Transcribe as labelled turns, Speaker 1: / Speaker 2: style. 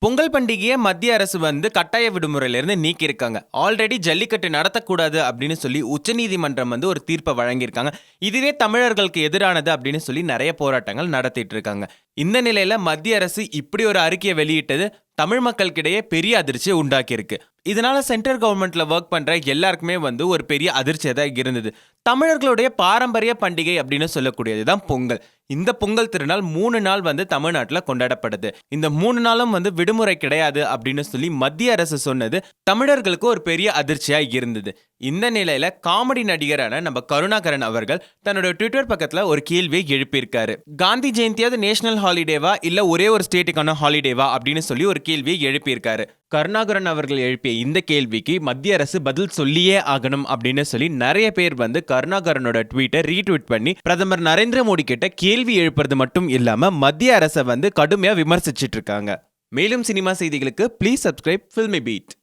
Speaker 1: பொங்கல் பண்டிகையை மத்திய அரசு வந்து கட்டாய விடுமுறையிலிருந்து நீக்கியிருக்காங்க. ஆல்ரெடி ஜல்லிக்கட்டு நடத்தக்கூடாது அப்படின்னு சொல்லி உச்சநீதிமன்றம் வந்து ஒரு தீர்ப்பை வழங்கியிருக்காங்க. இதுவே தமிழர்களுக்கு எதிரானது அப்படின்னு சொல்லி நிறைய போராட்டங்கள் நடத்திட்டு இருக்காங்க. இந்த நிலையில மத்திய அரசு இப்படி ஒரு அறிக்கையை வெளியிட்டது தமிழ் மக்களுக்கிடையே பெரிய அதிர்ச்சியை உண்டாக்கியிருக்கு. இதனால சென்ட்ரல் கவர்மெண்ட்ல ஒர்க் பண்ற எல்லாருக்குமே வந்து ஒரு பெரிய அதிர்ச்சியாக தான் இருந்தது. தமிழர்களுடைய பாரம்பரிய பண்டிகை அப்படின்னு சொல்லக்கூடியது தான் பொங்கல். இந்த பொங்கல் திருநாள் மூணு நாள் வந்து தமிழ்நாட்டில் கொண்டாடப்படுது. இந்த மூணு நாளும் வந்து விடுமுறை கிடையாது அப்படின்னு சொல்லி மத்திய அரசு சொன்னது தமிழர்களுக்கு ஒரு பெரிய அதிர்ச்சியாக இருந்தது. இந்த நிலையில காமெடி நடிகரான நம்ம கருணாகரன் அவர்கள் தன்னோட ட்விட்டர் பக்கத்துல ஒரு கேள்வியை எழுப்பியிருக்காரு. காந்தி ஜெயந்தியாவது நேஷனல் ஹாலிடேவா இல்ல ஒரே ஒரு ஸ்டேட்டுக்கான ஹாலிடேவா அப்படின்னு சொல்லி ஒரு கேள்வியை எழுப்பியிருக்காரு. கருணாகரன் அவர்கள் எழுப்பிய இந்த கேள்விக்கு மத்திய அரசு பதில் சொல்லியே ஆகணும் அப்படின்னு சொல்லி நிறைய பேர் வந்து கருணாகரனோட ட்வீட்டை ரீட்வீட் பண்ணி பிரதமர் நரேந்திர மோடி கிட்ட கேள்வி எழுப்புறது மட்டும் இல்லாம மத்திய அரசை வந்து கடுமையா விமர்சிச்சிட்டு இருக்காங்க. மேலும் சினிமா செய்திகளுக்கு ப்ளீஸ் சப்ஸ்கிரைப் ஃபில்மி பீட்